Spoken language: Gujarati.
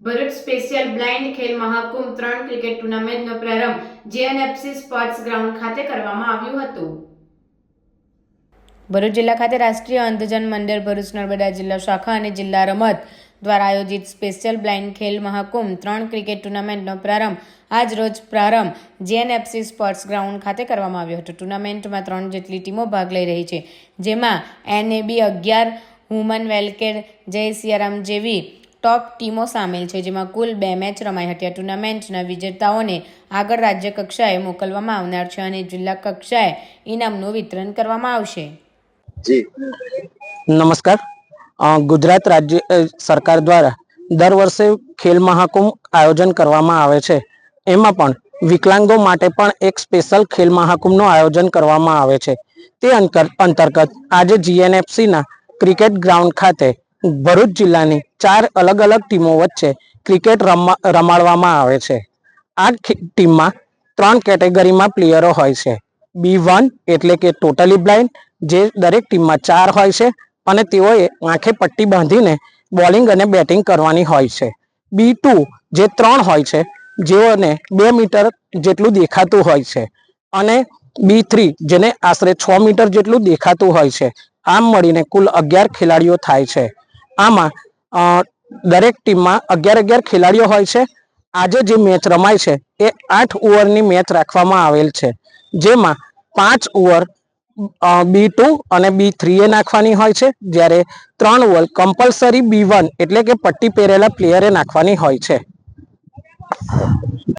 ભરૂચ સ્પેશિયલ બ્લાઇન્ડ ખેલ મહાકુંભ ત્રણ ક્રિકેટ ટુર્નામેન્ટનો પ્રારંભ જેએનએફસી સ્પોર્ટ્સ ગ્રાઉન્ડ ખાતે કરવામાં આવ્યું હતું. ભરૂચ જિલ્લા ખાતે રાષ્ટ્રીય અંધજન મંડળ ભરૂચ નર્મદા જિલ્લા શાખા અને જિલ્લા રમત દ્વારા આયોજિત સ્પેશિયલ બ્લાઇન્ડ ખેલ મહાકુંભ ત્રણ ક્રિકેટ ટુર્નામેન્ટનો પ્રારંભ આજ રોજ પ્રારંભ જેએનએફસી સ્પોર્ટ્સ ગ્રાઉન્ડ ખાતે કરવામાં આવ્યો હતો. ટુર્નામેન્ટમાં ત્રણ જેટલી ટીમો ભાગ લઈ રહી છે, જેમાં એનએબી અગિયાર હુમન વેલકેર જય સિયારામ જેવી ટોપ ટીમો સામેલ છે જેમાં કુલ બે મેચ રમાઈ હતી. આ ટુર્નામેન્ટના વિજેતાઓને આગળ રાજ્ય કક્ષાએ મોકલવામાં આવનાર છે અને જિલ્લા કક્ષાએ ઇનામનું વિતરણ કરવામાં આવશે. નમસ્કાર. ગુજરાત રાજ્ય સરકાર દ્વારા દર વર્ષે ખેલ મહાકુંભ આયોજન કરવામાં આવે છે. એમાં પણ વિકલાંગો માટે પણ એક સ્પેશિયલ ખેલ મહાકુંભનું આયોજન કરવામાં આવે છે. તે અંતર્ગત આજે જીએનએફસીના ક્રિકેટ ગ્રાઉન્ડ ખાતે ભરૂચ જિલ્લાની ચાર અલગ અલગ ટીમો વચ્ચે ક્રિકેટ રમાડવામાં આવે છે. આ ટીમમાં ત્રણ કેટેગરીમાં પ્લેયરો હોય છે. બી વન એટલે કે ટોટલી બ્લાઇન્ડ, જે દરેક ટીમમાં ચાર હોય છે અને તેઓએ આંખે પટ્ટી બાંધીને બોલિંગ અને બેટિંગ કરવાની હોય છે. બી ટુ, જે ત્રણ હોય છે, જેઓને બે મીટર જેટલું દેખાતું હોય છે અને બી થ્રી, જેને આશરે છ મીટર જેટલું દેખાતું હોય છે. આમ મળીને કુલ અગિયાર ખેલાડીઓ થાય છે. આમાં દરેક ટીમમાં અગિયાર અગિયાર ખેલાડીઓ હોય છે. આજે જે મેચ રમાય છે, એ આઠ ઓવરની મેચ રાખવામાં આવેલ છે. જેમાં પાંચ ઓવર બી ટુ અને બી થ્રી એ નાખવાની હોય છે, જ્યારે ત્રણ ઓવર કમ્પલસરી બી વન એટલે કે પટ્ટી પહેરેલા પ્લેયરે નાખવાની હોય છે.